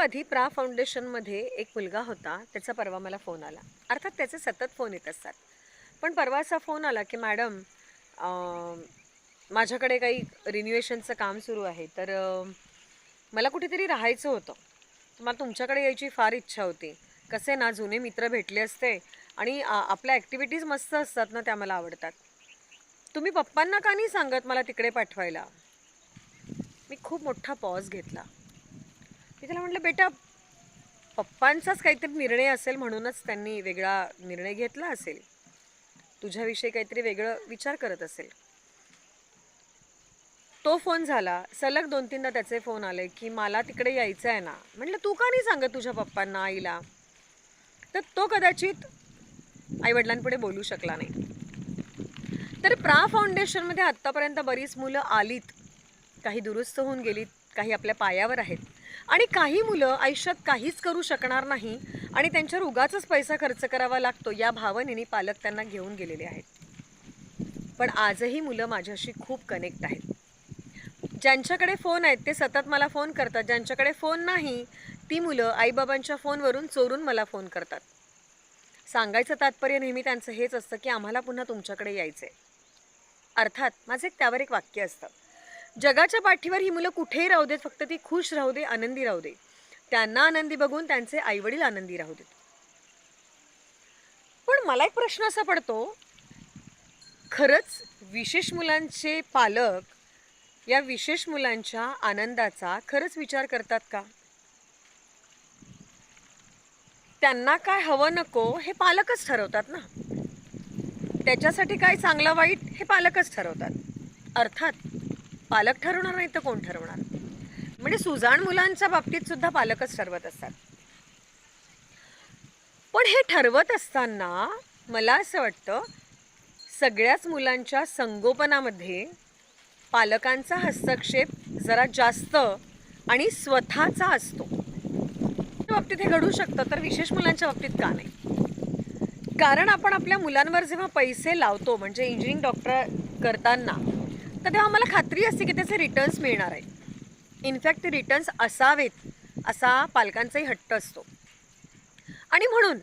आधी प्रा फाउंडेशनमध्ये एक मुलगा होता त्याचा परवा मला फोन आला. अर्थात त्याचे सतत फोन येत असतात. पण परवा असा फोन आला की मॅडम माझ्याकडे काही रिन्युएशनचं काम सुरू आहे तर मला कुठेतरी राहायचं होतं. मला तुमच्याकडे यायची फार इच्छा होती. कसे ना जुने मित्र भेटले असते आणि आपल्या ॲक्टिव्हिटीज मस्त असतात ना त्या मला आवडतात. तुम्ही पप्पांना का नाही सांगत मला तिकडे पाठवायला? मी खूप मोठा पॉज घेतला. मी त्याला म्हटलं बेटा पप्पांचाच काहीतरी निर्णय असेल म्हणूनच त्यांनी वेगळा निर्णय घेतला असेल. तुझ्याविषयी काहीतरी वेगळं विचार करत असेल. तो फोन झाला. सलग दोन तीनदा त्याचे फोन आले की मला तिकडे यायचं आहे ना. म्हटलं तू का नाही सांगत तुझ्या पप्पांना आईला? तर तो कदाचित आईवडिलांपुढे बोलू शकला नाही. तर प्रा फाउंडेशनमध्ये आत्तापर्यंत बरीच मुलं आलीत. काही दुरुस्त होऊन गेलीत काही आपल्या पायावर आहेत. आणि काही मुलं आयुष्यात काहीच करू शकणार नाही आणि त्यांच्यावर उगाच पैसा खर्च करावा लागतो या भावनेने पालक त्यांना घेऊन गेलेले आहेत. पण आजही मुलं माझ्याशी खूप कनेक्ट आहेत. ज्यांच्याकडे फोन आहेत ते सतत मला फोन करतात. ज्यांच्याकडे फोन नाही ती मुलं आईबाबांच्या फोनवरून चोरून मला फोन करतात. सांगायचं तात्पर्य नेहमी त्यांचं हेच असतं की आम्हाला पुन्हा तुमच्याकडे यायचं आहे अर्थात माझं एक त्यावर एक वाक्य असतं. जगाच्या पाठीवर ही मुलं कुठेही राहू देत फक्त ती खुश राहू दे आनंदी राहू दे. त्यांना आनंदी बघून त्यांचे आईवडील आनंदी राहू देत. पण मला एक प्रश्न असा पडतो खरंच विशेष मुलांचे पालक या विशेष मुलांच्या आनंदाचा खरंच विचार करतात का? त्यांना काय हवं नको हे पालकच ठरवतात ना. त्याच्यासाठी काय चांगलं वाईट हे पालकच ठरवतात. अर्थात पालक ठरवणार नाही तर कोण ठरवणार? म्हणजे सुजाण मुलांच्या बाबतीत सुद्धा पालकच ठरवत असतात. पण हे ठरवत असताना मला असं वाटतं सगळ्याच मुलांच्या संगोपनामध्ये पालकांचा हस्तक्षेप जरा जास्त आणि स्वतःचा असतो. त्या बाबतीत हे घडू शकतं तर विशेष मुलांच्या बाबतीत का नाही? कारण आपण आपल्या मुलांवर जेव्हा पैसे लावतो म्हणजे इंजिनिअरिंग डॉक्टर करताना तर तेव्हा मला खात्री असते की त्याचे रिटर्न्स मिळणार आहे इनफॅक्ट ते रिटर्न्स असावेत असा पालकांचाही हट्ट असतो. आणि म्हणून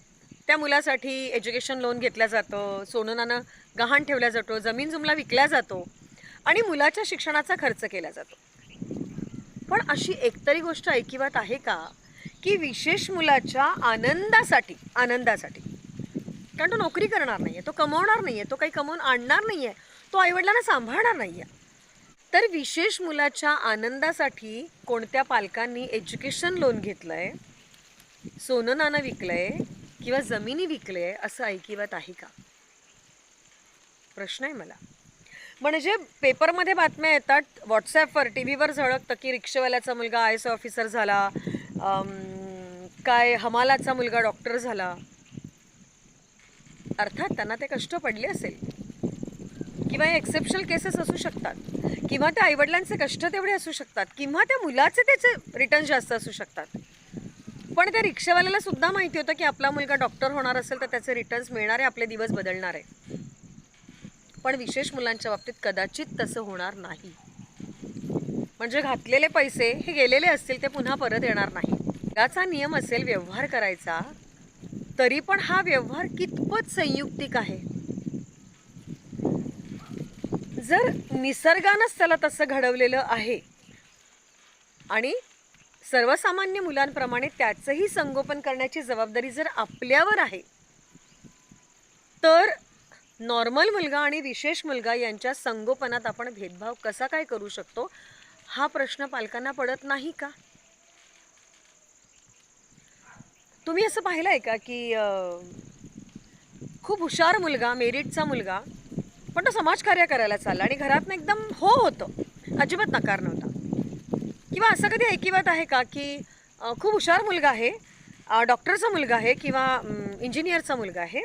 त्या मुलासाठी एज्युकेशन लोन घेतलं जातं सोननानं गहाण ठेवल्या जातो जमीन जुमला विकल्या जातो आणि मुलाच्या शिक्षणाचा खर्च केला जातो. पण अशी एकतरी गोष्ट ऐकिवात आहे का? की विशेष मुलाच्या आनंदासाठी आनंदासाठी. कारण तो नोकरी करणार नाही आहे तो कमवणार नाही आहे तो काही कमवून आणणार नाही आहे तो आईवडिलांना सांभाळणार आहे तर विशेष मुलाच्या आनंदासाठी कोणत्या पालकांनी एज्युकेशन लोन घेतलं आहे सोनं नाणं आहे किंवा जमिनी विकले असं ऐकिवत आहे का? प्रश्न आहे मला. म्हणजे पेपरमध्ये बातम्या येतात व्हॉट्सॲपवर टी व्हीवर झळकतं की रिक्षावाल्याचा मुलगा आय एस ऑफिसर झाला काय हमालाचा मुलगा डॉक्टर झाला. अर्थात त्यांना ते कष्ट पडले असेल. किंवा एक्सेप्शनल केसेस असू शकतात. किंवा त्या आईवडिलांचे कष्ट तेवढे असू शकतात. किंवा त्या मुलाचे त्याचे रिटर्न जास्त असू शकतात. पण त्या रिक्षावाल्याला सुद्धा माहिती होतं की आपला मुलगा डॉक्टर होणार असेल तर त्याचे रिटर्न्स मिळणार आहे आपले दिवस बदलणार. आहे पण विशेष मुलांच्या बाबतीत कदाचित तसं होणार नाही. म्हणजे घातलेले पैसे हे गेलेले असतील ते पुन्हा परत येणार नाही. याचा नियम असेल व्यवहार करायचा तरी पण हा व्यवहार कितपत संयुक्तिक आहे? जर निसर्गानंच त्याला तसं घडवलेलं आहे आणि सर्वसामान्य मुलांप्रमाणे त्याचंही संगोपन करण्याची जबाबदारी जर आपल्यावर आहे तर नॉर्मल मुलगा आणि विशेष मुलगा यांच्या संगोपनात आपण भेदभाव कसा काय करू शकतो हा प्रश्न पालकांना पडत नाही का? तुम्ही असं पाहिलं आहे का की खूप हुशार मुलगा मेरिटचा मुलगा पण तो समाजकार्य करायला चालला आणि घरातनं एकदम हो होतं. अजिबात नकार नव्हता. किंवा असं कधी ऐकिवत आहे का की खूप हुशार मुलगा आहे डॉक्टरचा मुलगा आहे किंवा इंजिनियरचा मुलगा आहे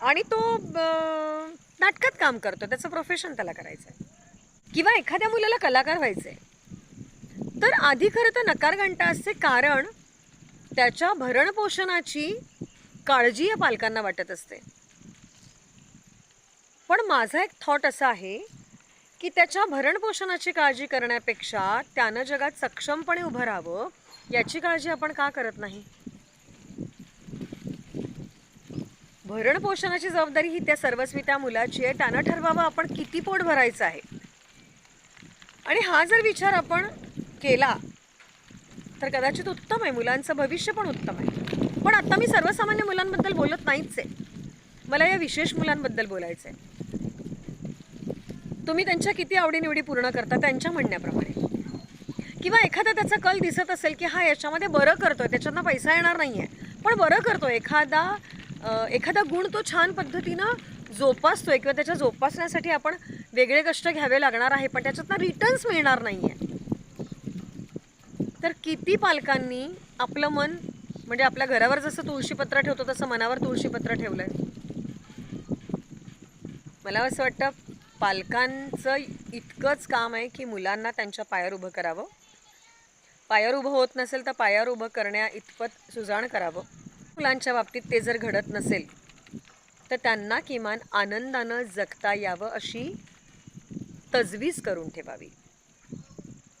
आणि तो नाटकात काम करतो त्याचं प्रोफेशन त्याला करायचं आहे किंवा एखाद्या मुलाला कलाकार व्हायचं आहे तर आधी खरं तर नकार घंटा असते कारण त्याच्या भरणपोषणाची काळजी या पालकांना वाटत असते. पण माझा एक थॉट असा आहे की त्याच्या भरणपोषणाची काळजी करण्यापेक्षा त्यानं जगात सक्षमपणे उभं राहावं याची काळजी आपण का करत नाही? भरण पोषणाची जबाबदारी ही त्या सर्वस्वी त्या मुलाची आहे त्यानं ठरवावं आपण किती पोट भरायचं आहे. आणि हा जर विचार आपण केला तर कदाचित उत्तम आहे मुलांचं भविष्य पण उत्तम आहे. पण आता मी सर्वसामान्य मुलांबद्दल बोलत नाहीच आहे. मला या विशेष मुलांबद्दल बोलायचं आहे तुम्ही त्यांच्या किती आवडीनिवडी पूर्ण करता त्यांच्या म्हणण्याप्रमाणे? किंवा एखादा त्याचा कल दिसत असेल की हा याच्यामध्ये बरं करतोय त्याच्यातनं पैसा येणार नाही आहे पण बरं करतो एखादा एखादा गुण तो छान पद्धतीनं जोपासतोय किंवा त्याच्या जोपासण्यासाठी आपण वेगळे कष्ट घ्यावे लागणार आहे पण त्याच्यातनं रिटर्न्स मिळणार नाही आहे तर किती पालकांनी आपलं मन म्हणजे आपल्या घरावर जसं तुळशीपत्र ठेवतो तसं मनावर तुळशीपत्र ठेवलंय? मला असं वाटतं पालकांचं इतकंच काम आहे की मुलांना त्यांच्या पायावर उभं करावं. पायावर उभं होत नसेल तर पायावर उभं करण्या इतपत सुजाण करावं. मुलांच्या बाबतीत ते जर घडत नसेल तर त्यांना किमान आनंदानं जगता यावं अशी तजवीज करून ठेवावी.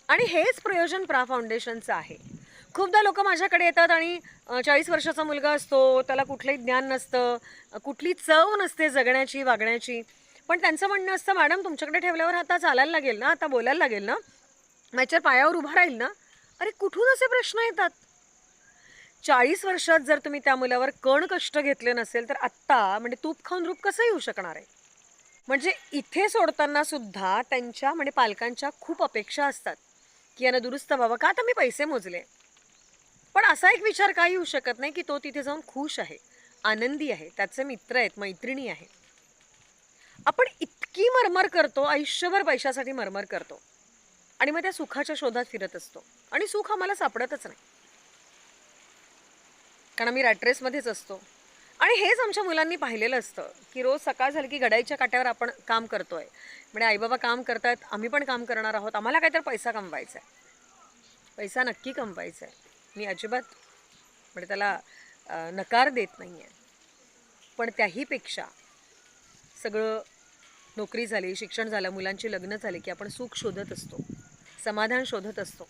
आणि हेच प्रयोजन प्रा फाउंडेशनचं आहे. खूपदा लोक माझ्याकडे येतात आणि चाळीस वर्षाचा मुलगा असतो त्याला कुठलंही ज्ञान नसतं कुठली चव नसते जगण्याची वागण्याची. पण त्यांचं म्हणणं असतं मॅडम तुमच्याकडे ठेवल्यावर आता चालायला लागेल ना आता बोलायला लागेल ना माझ्या पायावर उभा राहील ना. अरे कुठून असे प्रश्न येतात? चाळीस वर्षात जर तुम्ही त्या मुलावर कण कष्ट घेतले नसेल तर आत्ता म्हणजे तूप खाऊन रूप कसं येऊ शकणार आहे? म्हणजे इथे सोडताना सुद्धा त्यांच्या म्हणजे पालकांच्या खूप अपेक्षा असतात की यानं दुरुस्त व्हावं का आता मी पैसे मोजले? पण असा एक विचार काही येऊ शकत नाही की तो तिथे जाऊन खुश आहे आनंदी आहे त्याचे मित्र आहेत मैत्रिणी आहे आपण इतकी मरमर करतो आयुष्यभर पैशासाठी मरमर करतो. आणि मग त्या सुखाच्या शोधात फिरत असतो. आणि सुख आम्हाला सापडतच नाही. कारण आम्ही रॅट्रेसमध्येच असतो. आणि हेच आमच्या मुलांनी पाहिलेलं असतं की रोज सकाळ झाली की घडाईच्या काट्यावर आपण काम करतोय. म्हणजे आईबाबा काम करतायत आम्ही पण काम करणार आहोत. आम्हाला काहीतरी पैसा कमवायचा आहे पैसा नक्की कमवायचा आहे मी अजिबात म्हणजे त्याला नकार देत नाही आहे पण त्याहीपेक्षा सगळं नोकरी झाली शिक्षण झालं मुलांची लग्न झाली की आपण सुख शोधत असतो समाधान शोधत असतो.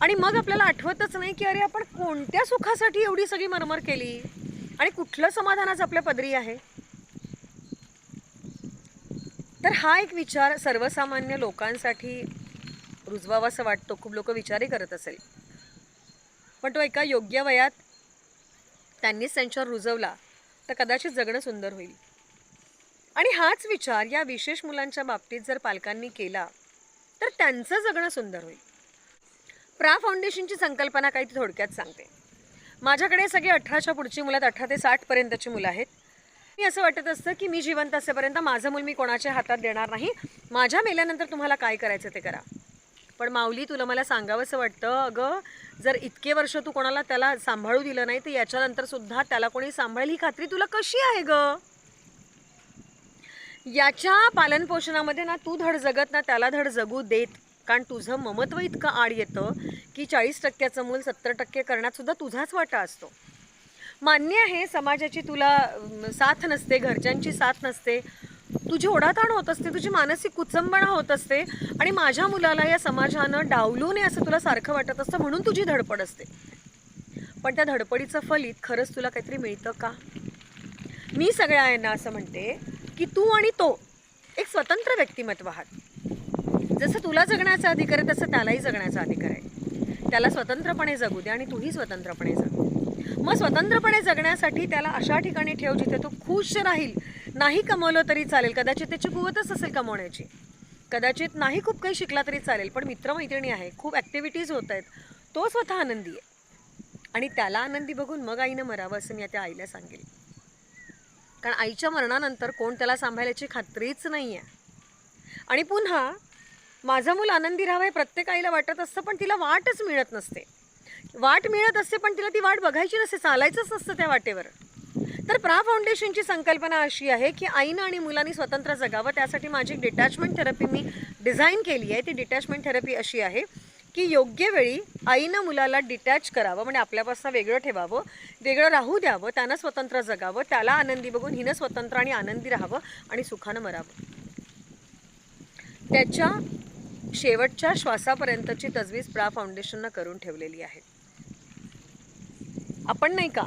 आणि मग आपल्याला आठवतच नाही की अरे आपण कोणत्या सुखासाठी एवढी सगळी मरमर केली? आणि कुठलं समाधान आज आपल्या पदरी आहे? तर हा एक विचार सर्वसामान्य लोकांसाठी रुजवावासा वाटतो. खूप लोक विचारही करत असेल. पण तो एका योग्य वयात त्यांनीच त्यांच्यावर रुजवला तर कदाचित जगणं सुंदर होईल. आणि हाच विचार या विशेष मुलांच्या बाबतीत जर पालकांनी केला तर त्यांचं जगणं सुंदर होईल. प्रा फाउंडेशनची संकल्पना काही ती थोडक्यात सांगते. माझ्याकडे सगळी अठराच्या पुढची मुलं अठरा ते साठपर्यंतची मुलं आहेत. मी असं वाटत असतं की मी जिवंत असेपर्यंत माझं मूल मी कोणाच्या हातात देणार नाही. माझ्या मेल्यानंतर तुम्हाला काय करायचं ते करा. पण माऊली तुला मला सांगावंसं वाटतं अगं जर इतके वर्ष तू कोणाला त्याला सांभाळू दिलं नाही तर याच्यानंतर सुद्धा त्याला कोणी सांभाळेल ही खात्री तुला कशी आहे गं? याच्या पालनपोषणामध्ये ना तू धड जगत ना त्याला धड जगू देत. कारण तुझं ममत्व इतकं आड येतं की चाळीस टक्क्याचं मूल सत्तर टक्के करण्यात सुद्धा तुझाच वाटा असतो. मान्य आहे समाजाची तुला साथ नसते घरच्यांची साथ नसते. तुझी ओढाताण होत असते तुझी मानसिक कुचंबणा होत असते आणि माझ्या मुलाला या समाजानं डावलू नये असं तुला सारखं वाटत असतं म्हणून तुझी धडपड असते. पण त्या धडपडीचं फलित खरंच तुला काहीतरी मिळतं का? मी सगळ्या यांना असं म्हणते की तू आणि तो एक स्वतंत्र व्यक्तिमत्व आहात. जसं तुला जगण्याचा अधिकार आहे तसं त्यालाही जगण्याचा अधिकार आहे. त्याला स्वतंत्रपणे जगू दे आणि तूही स्वतंत्रपणे जग. मग स्वतंत्रपणे जगण्यासाठी त्याला अशा ठिकाणी ठेव जिथे तो खुश राहील. नाही कमवलं तरी चालेल. कदाचित त्याची कुवतच असेल कमवण्याची. कदाचित नाही खूप काही शिकला तरी चालेल पण मित्रमैत्रिणी आहे खूप ॲक्टिव्हिटीज होत आहेत. तो स्वतः आनंदी आहे. आणि त्याला आनंदी बघून मग आईनं मरावं असं मी त्या आईला सांगेल. कारण आईच्या मरणानंतर कोण त्याला सांभाळायची खात्रीच नाही आहे आणि पुन्हा माझं मूल आनंदी राहावं हे प्रत्येक आईला वाटत असतं पण तिला वाटच मिळत नसते. वाट मिळत असते पण तिला ती वाट बघायची नसते चालायचंच नसतं त्या वाटेवर. तर प्रा फाउंडेशनची संकल्पना अशी आहे की आईनं आणि मुलांनी स्वतंत्र जगावं. त्यासाठी माझी एक डिटॅचमेंट थेरपी मी डिझाईन केली आहे. ती डिटॅचमेंट थेरपी अशी आहे. की योग्य वेळी आईनं मुलाला डिटॅच करावं म्हणजे आपल्यापासून वेगळं ठेवावं वेगळं राहू द्यावं त्यानं स्वतंत्र जगावं त्याला आनंदी बघून हिनं स्वतंत्र आणि आनंदी राहावं आणि सुखानं मरावं. त्याच्या शेवटच्या श्वासापर्यंतची तजवीज प्रा फाउंडेशननं करून ठेवलेली आहे. आपण नाही का?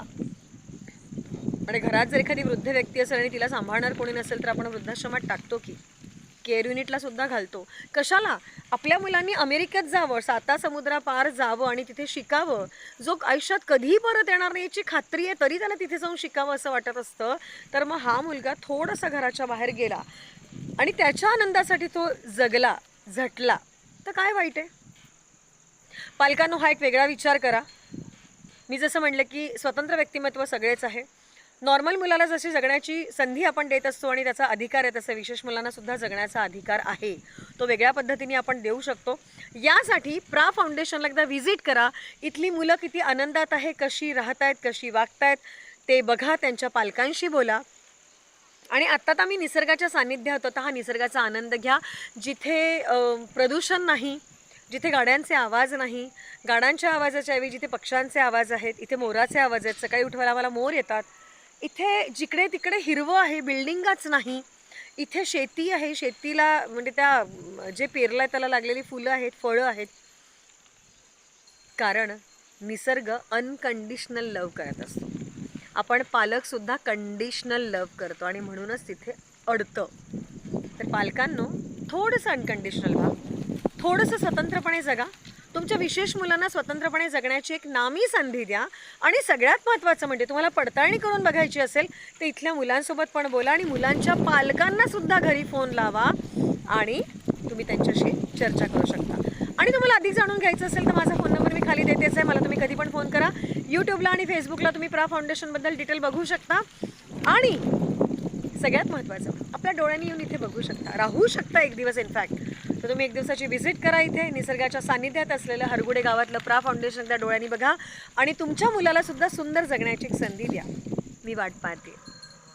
आणि घरात जर एखादी वृद्ध व्यक्ती असेल आणि तिला सांभाळणार कोणी नसेल तर आपण वृद्धाश्रमात टाकतो की? केअर युनिटला सुद्धा घालतो. कशाला? आपल्या मुलांनी अमेरिकेत जावं साता समुद्रापार जावं आणि तिथे शिकावं. जो आयुष्यात कधीही परत येणार नाही याची खात्री आहे तरी त्याला तिथे जाऊन शिकावं असं वाटत असतं. तर मग हा मुलगा थोडासा घराच्या बाहेर गेला आणि त्याच्या आनंदासाठी तो जगला झटला. तर काय वाईट आहे? पालकांनो हा एक वेगळा विचार करा. मी जसं म्हटलं की स्वतंत्र व्यक्तिमत्व सगळेच आहे. नॉर्मल मुलाला जशी जगण्याची संधी आपण देत असतो आणि त्याचा अधिकार आहे तसं विशेष मुलांना सुद्धा जगण्याचा अधिकार आहे. तो वेगळ्या पद्धतीने आपण देऊ शकतो. यासाठी प्रा फाउंडेशनला एकदा व्हिजिट करा. इथली मुलं किती आनंदात आहे कशी राहत आहेत कशी वागतायत ते बघा त्यांच्या पालकांशी बोला. आणि आत्ता तर आम्ही निसर्गाच्या सान्निध्यात होता हा निसर्गाचा आनंद घ्या. जिथे प्रदूषण नाही जिथे गाड्यांचे आवाज नाही गाड्यांच्या आवाजाच्या ऐवजी जिथे पक्ष्यांचे आवाज आहेत इथे मोराचे आवाज आहेत सकाळी उठवायला आम्हाला मोर येतात. इथे जिकडे तिकडे हिरवं आहे बिल्डिंगाच नाही. इथे शेती आहे शेतीला म्हणजे त्या जे पेरलं आहे त्याला लागलेली फुलं आहेत फळं आहेत. कारण निसर्ग अनकंडिशनल लव करत असतो. आपण पालकसुद्धा कंडिशनल लव करतो आणि म्हणूनच तिथे अडतं. तर पालकांनो थोडंसं अनकंडिशनल व्हा. थोडंसं स्वतंत्रपणे जगा. तुमच्या विशेष मुलांना स्वतंत्रपणे जगण्याची एक नामी संधी द्या. आणि सगळ्यात महत्त्वाचं म्हणजे तुम्हाला पडताळणी करून बघायची असेल तर इथल्या मुलांसोबत पण बोला आणि मुलांच्या पालकांना सुद्धा घरी फोन लावा आणि तुम्ही त्यांच्याशी चर्चा करू शकता. आणि तुम्हाला आधी जाणून घ्यायचं असेल तर माझा फोन नंबर मी खाली देतेच आहे. मला तुम्ही कधी पण फोन करा. यूट्यूबला आणि फेसबुकला तुम्ही प्रा फाउंडेशनबद्दल डिटेल बघू शकता. आणि सगळ्यात महत्त्वाचं आपल्या डोळ्यांनी येऊन इथे बघू शकता राहू शकता एक दिवस इनफॅक्ट तर तुम्ही एक दिवसाची व्हिजिट करा इथे. निसर्गाच्या सान्निध्यात असलेलं हरगुडे गावातलं प्रा फाउंडेशन त्या डोळ्यांनी बघा. आणि तुमच्या मुलाला सुद्धा सुंदर जगण्याची एक संधी द्या. मी वाट पाहते.